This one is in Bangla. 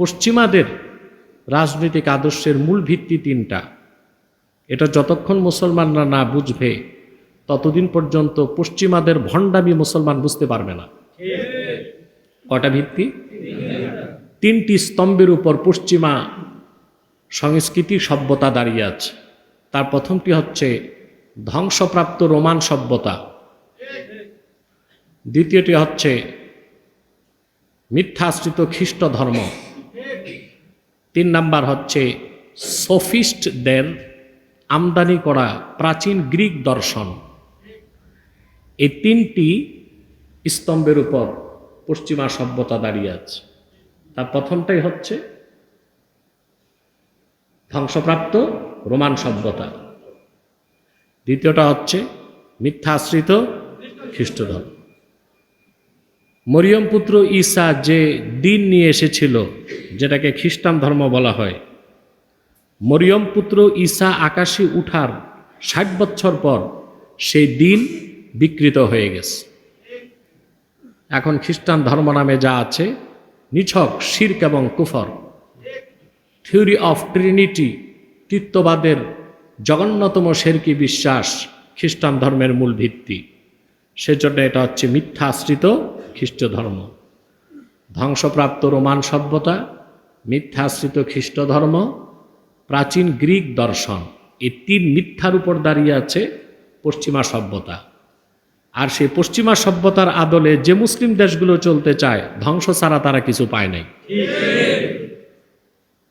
পশ্চিমাদের রাজনৈতিক আদর্শের মূল ভিত্তি তিনটা। এটা যতক্ষণ মুসলমানরা না বুঝবে, ততদিন পর্যন্ত পশ্চিমাদের ভণ্ডামি মুসলমান বুঝতে পারবে না। কটা ভিত্তি? তিনটি স্তম্ভের উপর পশ্চিমা সংস্কৃতি সভ্যতা দাঁড়িয়ে আছে। তার প্রথমটি হচ্ছে ধ্বংসপ্রাপ্ত রোমান সভ্যতা। দ্বিতীয়টি হচ্ছে মিথ্যাশ্রিত খ্রিস্ট ধর্ম তিন নাম্বার হচ্ছে সফিস্টদের আমদানি করা প্রাচীন গ্রিক দর্শন। এই তিনটি স্তম্ভের উপর পশ্চিমা সভ্যতা দাঁড়িয়ে আছে। তার প্রথমটাই হচ্ছে ধ্বংসপ্রাপ্ত রোমান সভ্যতা। দ্বিতীয়টা হচ্ছে মিথ্যা আশ্রিত খ্রিস্ট ধর্ম মরিয়ম পুত্র ঈসা যে দিন নিয়ে এসেছিল যেটাকে খ্রিস্টান ধর্ম বলা হয়। মরিয়ম পুত্র ঈসা আকাশে উঠার ষাট বছর পর সেই দিন বিকৃত হয়ে গেছে। এখন খ্রিস্টান ধর্ম নামে যা আছে, নিছক শির্ক এবং কুফর। থিওরি অফ ট্রিনিটি, তৃত্ববাদের জঘন্যতম শেরকি বিশ্বাস খ্রিস্টান ধর্মের মূল ভিত্তি। সেজন্য এটা হচ্ছে মিথ্যা আশ্রিত খ্রিস্ট ধর্ম ধ্বংসপ্রাপ্ত রোমান সভ্যতা মিথ্যা আশ্রিত খ্রিস্ট ধর্ম প্রাচীন গ্রিক দর্শন এই তিন মিথ্যার উপর দাঁড়িয়ে আছে পশ্চিমা সভ্যতা। আর সেই পশ্চিমা সভ্যতার আদলে যে মুসলিম দেশগুলো চলতে চায় ধ্বংস ছাড়া তারা কিছু পায় নাই।